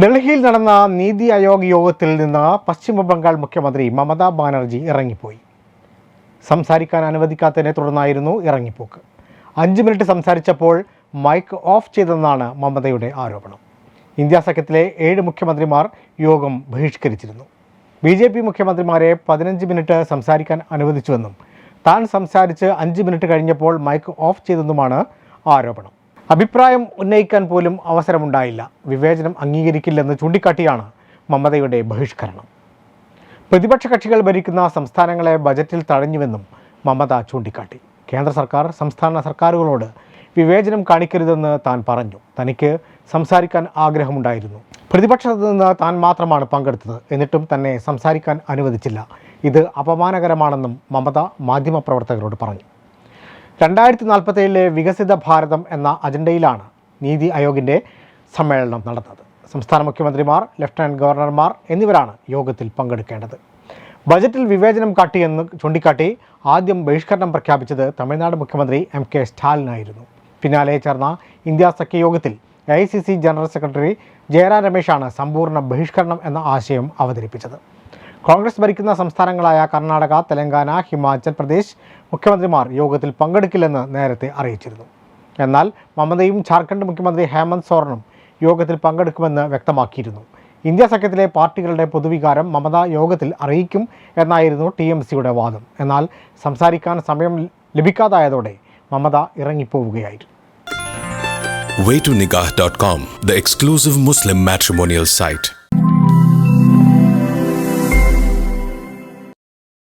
ഡൽഹിയിൽ നടന്ന നീതി ആയോഗ് യോഗത്തിൽ നിന്ന് പശ്ചിമ ബംഗാൾ മുഖ്യമന്ത്രി മമതാ ബാനർജി ഇറങ്ങിപ്പോയി. സംസാരിക്കാൻ അനുവദിക്കാത്തതിനെ തുടർന്നായിരുന്നു ഇറങ്ങിപ്പോക്ക്. അഞ്ച് മിനിറ്റ് സംസാരിച്ചപ്പോൾ മൈക്ക് ഓഫ് ചെയ്തെന്നാണ് മമതയുടെ ആരോപണം. ഇന്ത്യാ സഖ്യത്തിലെ ഏഴ് മുഖ്യമന്ത്രിമാർ യോഗം ബഹിഷ്കരിച്ചിരുന്നു. ബി ജെ പി മുഖ്യമന്ത്രിമാരെ പതിനഞ്ച് മിനിറ്റ് സംസാരിക്കാൻ അനുവദിച്ചുവെന്നും താൻ സംസാരിച്ച് അഞ്ച് മിനിറ്റ് കഴിഞ്ഞപ്പോൾ മൈക്ക് ഓഫ് ചെയ്തെന്നുമാണ് ആരോപണം. അഭിപ്രായം ഉന്നയിക്കാൻ പോലും അവസരമുണ്ടായില്ല. വിവേചനം അംഗീകരിക്കില്ലെന്ന് ചൂണ്ടിക്കാട്ടിയാണ് മമതയുടെ ബഹിഷ്കരണം. പ്രതിപക്ഷ കക്ഷികൾ ഭരിക്കുന്ന സംസ്ഥാനങ്ങളെ ബജറ്റിൽ തടഞ്ഞുവെന്നും മമത ചൂണ്ടിക്കാട്ടി. കേന്ദ്ര സർക്കാർ സംസ്ഥാന സർക്കാരുകളോട് വിവേചനം കാണിക്കരുതെന്ന് താൻ പറഞ്ഞു. തനിക്ക് സംസാരിക്കാൻ ആഗ്രഹമുണ്ടായിരുന്നു. പ്രതിപക്ഷത്ത് നിന്ന് താൻ മാത്രമാണ് പങ്കെടുത്തത്. എന്നിട്ടും തന്നെ സംസാരിക്കാൻ അനുവദിച്ചില്ല. ഇത് അപമാനകരമാണെന്നും മമത മാധ്യമപ്രവർത്തകരോട് പറഞ്ഞു. രണ്ടായിരത്തി നാൽപ്പത്തേഴിലെ വികസിത ഭാരതം എന്ന അജണ്ടയിലാണ് നീതി ആയോഗിന്റെ സമ്മേളനം നടന്നത്. സംസ്ഥാന മുഖ്യമന്ത്രിമാർ ലഫ്റ്റനന്റ് ഗവർണർമാർ എന്നിവരാണ് യോഗത്തിൽ പങ്കെടുക്കേണ്ടത്. ബജറ്റിൽ വിവേചനം കാട്ടിയെന്ന് ചൂണ്ടിക്കാട്ടി ആദ്യം ബഹിഷ്കരണം പ്രഖ്യാപിച്ചത് തമിഴ്നാട് മുഖ്യമന്ത്രി എം കെ സ്റ്റാലിനായിരുന്നു. പിന്നാലെ ചേർന്ന ഇന്ത്യ സഖ്യ യോഗത്തിൽ എ ജനറൽ സെക്രട്ടറി ജയറാം രമേശാണ് സമ്പൂർണ ബഹിഷ്കരണം എന്ന ആശയം അവതരിപ്പിച്ചത്. കോൺഗ്രസ് ഭരിക്കുന്ന സംസ്ഥാനങ്ങളായ കർണാടക തെലങ്കാന ഹിമാചൽ പ്രദേശ് മുഖ്യമന്ത്രിമാർ യോഗത്തിൽ പങ്കെടുക്കില്ലെന്ന് നേരത്തെ അറിയിച്ചിരുന്നു. എന്നാൽ മമതയും ജാർഖണ്ഡ് മുഖ്യമന്ത്രി ഹേമന്ത് സോറനും യോഗത്തിൽ പങ്കെടുക്കുമെന്ന് വ്യക്തമാക്കിയിരുന്നു. ഇന്ത്യ സഖ്യത്തിലെ പാർട്ടികളുടെ പൊതുവികാരം മമത യോഗത്തിൽ അറിയിക്കും എന്നായിരുന്നു ടി എം സിയുടെ വാദം. എന്നാൽ സംസാരിക്കാൻ സമയം ലഭിക്കാതായതോടെ Mamata ഇറങ്ങിപ്പോവുകയായിരുന്നു. Waytonikah.com, the exclusive Muslim matrimonial site.